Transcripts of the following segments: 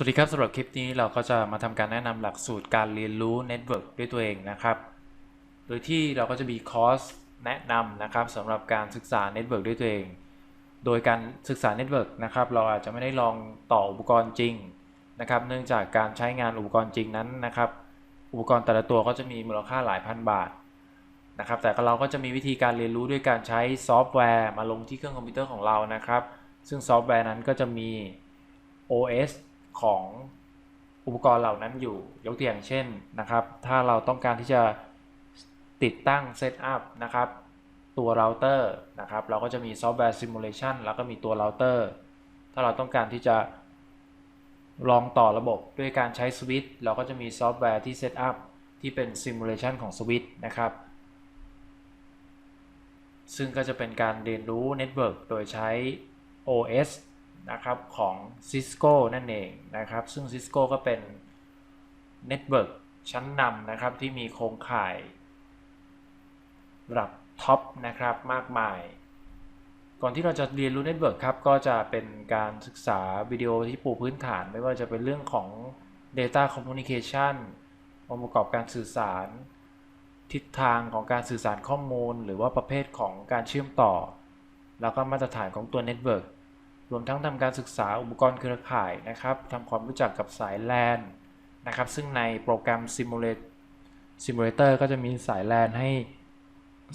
สวัสดีครับสำหรับคลิปนี้เราก็จะมาทำการแนะนำหลักสูตรการเรียนรู้เน็ตเวิร์กด้วยตัวเองนะครับ โดยที่เราก็จะมีคอร์สแนะนำนะครับสำหรับการศึกษาเน็ตเวิร์กด้วยตัวเอง โดยการศึกษาเน็ตเวิร์กนะครับเราอาจจะไม่ได้ลองต่ออุปกรณ์จริงนะครับเนื่องจากการใช้งานอุปกรณ์จริงนั้นนะครับ อุปกรณ์แต่ละตัวก็จะมีมูลค่าหลายพันบาทนะครับแต่เราก็จะมีวิธีการเรียนรู้ด้วยการใช้ซอฟต์แวร์มาลงที่เครื่องคอมพิวเตอร์ของเรานะครับ ซึ่งซอฟต์แวร์นั้นก็จะมี OS ของอุปกรณ์เหล่านั้นอยู่ยกตัวอย่างเช่นนะครับ ถ้าเราต้องการที่จะติดตั้งเซตอัพนะครับตัวเราเตอร์นะครับเราก็จะมีซอฟต์แวร์ซิมูเลชันแล้วก็มีตัวเราเตอร์ถ้าเราต้องการที่จะลองต่อระบบด้วยการใช้สวิตช์เราก็จะมีซอฟต์แวร์ที่เซตอัพที่เป็นซิมูเลชันของสวิตช์นะครับ ซึ่งก็จะเป็นการเรียนรู้เน็ตเวิร์กโดยใช้ OS นะครับของ Cisco นั่นเองนะครับ ซึ่ง Cisco ก็เป็นเน็ตเวิร์กชั้นนำนะครับที่มีโครงข่ายระดับท็อปนะครับมากมาย ก่อนที่เราจะเรียนรู้เน็ตเวิร์กครับก็จะเป็นการศึกษาวิดีโอที่ปูพื้นฐาน ไม่ว่าจะเป็นเรื่องของ Data Communication องค์ประกอบการสื่อสาร ทิศทางของการสื่อสารข้อมูล หรือว่าประเภทของการเชื่อมต่อ แล้วก็มาตรฐานของตัวเน็ตเวิร์ก รวมทั้งทำการศึกษาอุปกรณ์เครือข่ายนะครับทำความรู้จักกับสาย LAN นะครับ ซึ่งในโปรแกรม Simulate Simulator ก็จะมีสาย LAN ให้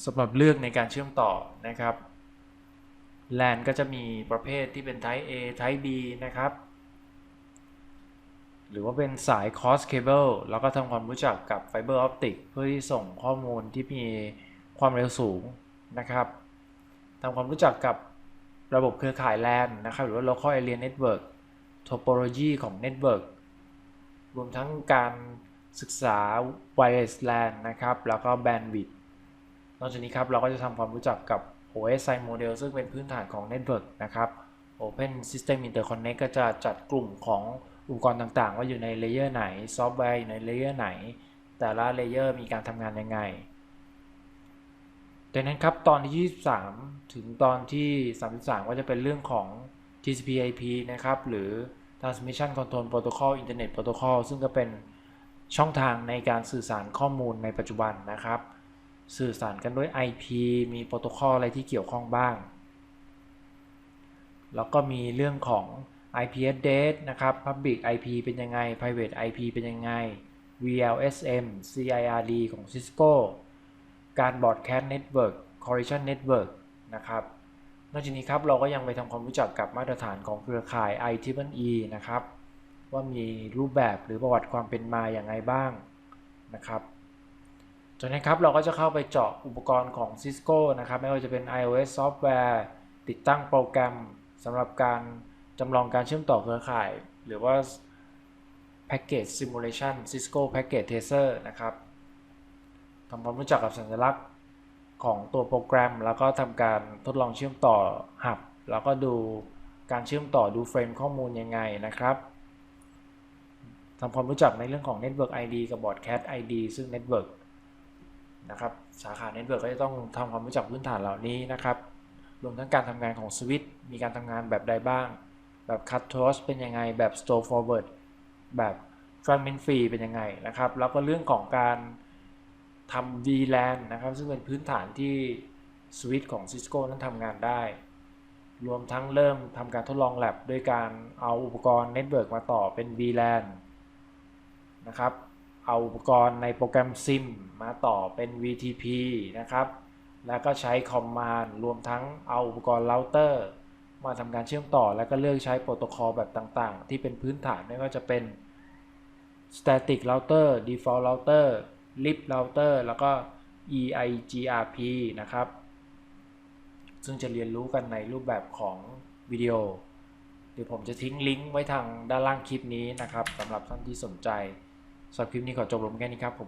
สำหรับเลือกในการเชื่อมต่อนะครับ LAN ก็จะมีประเภทที่เป็น Type A Type B นะครับ หรือว่าเป็นสาย cross cable แล้วก็ทำความรู้จักกับ Fiber Optic เพื่อที่ส่งข้อมูลที่มีความเร็วสูงนะครับทำความรู้จักกับ ระบบเครือข่าย LAN นะครับ หรือว่า Local Area Network Topology ของ Network รวมทั้งการศึกษา Wireless LAN นะครับ แล้วก็ Bandwidth นอกจากนี้ครับเราก็จะทำความรู้จักกับ OSI Model ซึ่งเป็นพื้นฐานของ Network นะครับ Open System Interconnect ก็จะจัดกลุ่มของอุปกรณ์ต่างๆ ว่าอยู่ในเลเยอร์ไหน ซอฟต์แวร์อยู่ในเลเยอร์ไหน แต่ละเลเยอร์มีการทำงานยังไง ดังนั้นครับตอนที่ 23 ถึงตอนที่ 33 ก็จะเป็นเรื่องของ TCP/IP นะครับ หรือ Transmission Control Protocol Internet Protocol ซึ่งก็เป็นช่องทางในการสื่อสารข้อมูลในปัจจุบันนะครับ สื่อสารกันด้วย IP มีโปรโตคอลอะไรที่เกี่ยวข้องบ้าง แล้วก็มีเรื่องของ IP address นะครับ Public IP เป็นยังไง Private IP เป็นยังไง VLSM CIRD ของ Cisco การ Broadcast Network Correlation Network นะครับนอกจากนี้ครับเราก็ยังไปทำความรู้จักกับมาตรฐานของเครือข่าย IEEE นะครับว่ามีรูปแบบหรือประวัติความเป็นมาอย่างไรบ้างนะครับจากนั้นครับเราก็จะเข้าไปเจาะอุปกรณ์ของ Cisco นะครับไม่ว่าจะเป็น iOS ซอฟต์แวร์ติดตั้งโปรแกรมสำหรับการจำลองการเชื่อมต่อเครือข่าย หรือว่า Package Simulation Cisco Package Tracer นะครับ ทำความรู้จักกับสัญลักษณ์ของตัวโปรแกรม แล้วก็ทำการทดลองเชื่อมต่อหับ แล้วก็ดูการเชื่อมต่อดูเฟรมข้อมูลยังไงนะครับทำความรู้จักในเรื่องของ Network ID กับ Broadcast ID ซึ่ง Network นะครับสาขา Network ก็จะต้องทำความรู้จักพื้นฐานเหล่านี้นะครับรวมทั้งการทำงานของสวิตช์มีการทำงานแบบใดบ้าง แบบ cut torch เป็นยังไง แบบ store forward แบบ fragment free เป็นยังไงนะครับ แล้วก็เรื่องของการ ทำ VLAN นะครับ ซึ่งเป็นพื้นฐานที่สวิตช์ของ Cisco นั้นทำงานได้ รวมทั้งเริ่มทำการทดลอง lab ด้วยการเอาอุปกรณ์ Network มาต่อเป็น VLAN นะครับ เอาอุปกรณ์ในโปรแกรม SIM มาต่อเป็น VTP นะครับ แล้วก็ใช้ Command รวมทั้งเอาอุปกรณ์เราเตอร์มาทำการเชื่อมต่อ แล้วก็เลือกใช้โปรโตคอลแบบต่างๆ ที่เป็นพื้นฐานไม่ว่าจะเป็น Static Router Default Router Lib Router แล้วก็ EIGRP นะครับ ซึ่งจะเรียนรู้กันในรูปแบบของวิดีโอเดี๋ยวผมจะทิ้งลิงก์ไว้ทางด้านล่างคลิปนี้นะครับสำหรับท่านที่สนใจสำหรับคลิปนี้ขอจบลงแค่นี้ครับผม